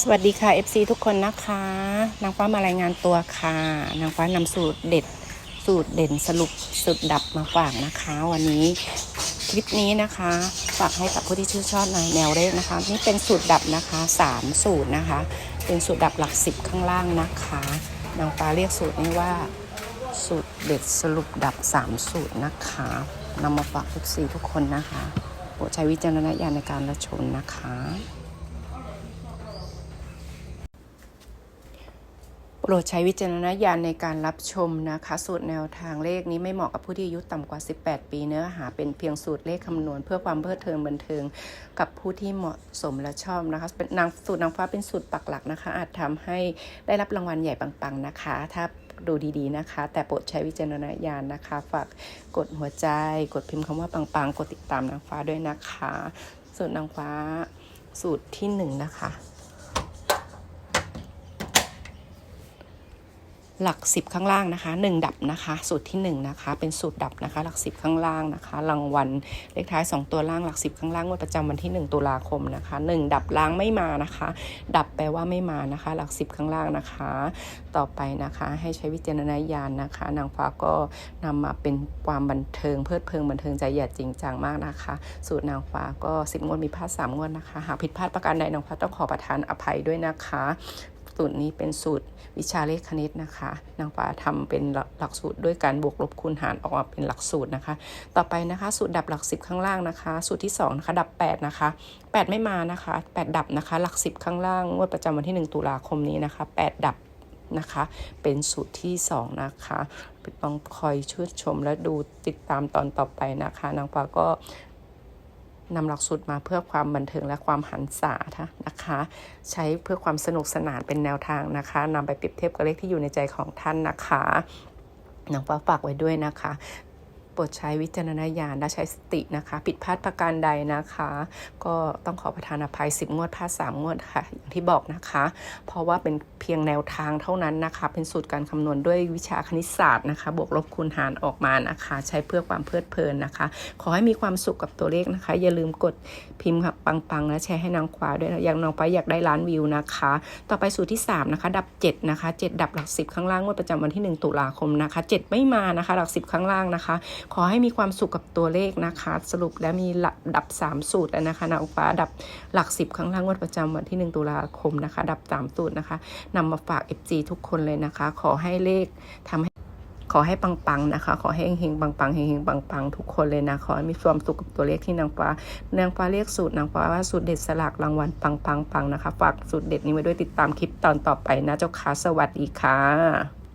สวัสดีค่ะ FC ทุกคนนะคะ นางฟ้ามารายงานตัวค่ะ นางฟ้านำสูตรเด็ดสูตรเด่นสรุปสุดดับมาฝากนะคะ วันนี้คลิปนี้นะคะฝากให้กับผู้ที่ชื่นชอบในแนวเลขนะคะ นี่เป็นสูตรดับนะคะสามสูตรนะคะ เป็นสูตรดับหลักสิบข้างล่างนะคะ นางฟ้าเรียกสูตรนี้ว่าสูตรเด็ดสรุปดับสามสูตรนะคะนำมาฝาก FC ทุกคนนะคะโปรดใช้วิจารณญาณในการรับชมนะคะ โปรดใช้วิจารณญาณในการรับชมนะคะ สูตรแนวทางเลขนี้ไม่เหมาะกับผู้ที่อายุต่ำกว่า 18 ปีเนื้อหาเป็นเพียงสูตรเลขคำนวณ เพื่อความเพลิดเพลินบันเทิง กับผู้ที่เหมาะสมและชอบนะคะเป็นนางสูตรนางฟ้าเป็นสูตรปักหลักนะคะ อาจทำให้ได้รับรางวัลใหญ่ปังๆนะคะ ถ้าดูดีๆนะคะ แต่โปรดใช้วิจารณญาณนะคะ ฝากกดหัวใจ กดพิมพ์คำว่าปังๆ กดติดตามนางฟ้าด้วยนะคะ สูตรนางฟ้าสูตรที่หนึ่งนะคะ หลักสิบข้างล่างนะคะหนึ่งดับนะคะ สูตรที่หนึ่งนะคะ เป็นสูตรดับนะคะ หลักสิบข้างล่างนะคะ รางวัลเลขท้ายสองตัวล่างหลักสิบข้างล่างงวดประจำวันที่หนึ่งตุลาคมนะคะหนึ่งดับล่างไม่มานะคะ ดับแปลว่าไม่มานะคะ หลักสิบข้างล่างนะคะ ต่อไปนะคะให้ใช้วิจารณญาณนะคะ นางฟ้าก็นำมาเป็นความบันเทิงเพลิดเพลิงบันเทิงใจอย่าจริงจังมากนะคะ สูตรนางฟ้าก็สิบงวดมีพลาดสามงวดนะคะ หากผิดพลาดประการใดนางฟ้าต้องขอประทานอภัยด้วยนะคะ สูตรนี้เป็นสูตรวิชาเลขคณิตนะคะ นางฟ้าทำเป็นหลักสูตรด้วยการบวกลบคูณหารออกมาเป็นหลักสูตรนะคะ ต่อไปนะคะสูตรดับหลักสิบข้างล่างนะคะ สูตรที่2นะคะดับ 8 นะคะ 8 ไม่มานะคะ 8 ดับนะคะ หลักสิบข้างล่างงวดประจำวันที่ 1 ตุลาคมนี้นะคะ 8 ดับนะคะ เป็นสูตรที่ 2 นะคะต้องคอยชื่นชมและดูติดตามตอนต่อไปนะคะ นางฟ้าก็ นำหลักสูตรมาเพื่อความบันเทิงและความหันษานะคะ ใช้เพื่อความสนุกสนานเป็นแนวทางนะคะนำไปเปรียบเทียบกับเลขที่อยู่ในใจของท่านนะคะนางฟ้าฝากไว้ด้วยนะคะ โปรดใช้วิจารณญาณและใช้สตินะคะ ผิดพลาดประการใดนะคะ ก็ต้องขอประทานอภัย 10 งวดพลาด3 งวดค่ะ อย่างที่บอกนะคะ เพราะว่าเป็นเพียงแนวทางเท่านั้นนะคะ เป็นสูตรการคำนวณด้วยวิชาคณิตศาสตร์นะคะ บวกลบคูณหารออกมานะคะ ใช้เพื่อความเพลิดเพลินนะคะ ขอให้มีความสุขกับตัวเลขนะคะ อย่าลืมกดพิมพ์ค่ะปังๆและแชร์ให้นางฟ้าด้วยนะอย่างน้องฟ้าอยากได้ล้านวิวนะคะ ต่อไปสูตรที่ 3 นะคะ ดับ 7 นะคะ 7 ดับหลัก 10 ข้างล่างงวดประจำวันที่ 1 ตุลาคมนะคะ 7 ไม่มานะคะ หลัก 10 ข้างล่างนะคะขอให้มีความสุขกับตัวเลขนะคะ สรุปแล้วมีหลักดับ 3 สูตรแล้วนะคะนางฟ้าดับหลัก 10ข้งล่างวดประจำวันที่ 1 ตุลาคมนะคะ ดับ 3 สูตรนะคะนำมาฝาก FG ทุกคนเลยนะคะ ขอให้เลขทำให้ขอให้ปังๆนะคะ ขอให้เฮงๆปังๆเฮงๆปังๆทุกคนเลยนะ ขอให้มีความสุขกับตัวเลขที่นางฟ้านางฟ้าเรียกสูตรนางฟ้าว่าสูตรเด็ดสลากรางวัลปังๆๆนะคะ ฝากสูตรเด็ดนี้ไว้ด้วยติดตามคลิปตอนต่อไปนะเจ้าค่ะสวัสดีค่ะ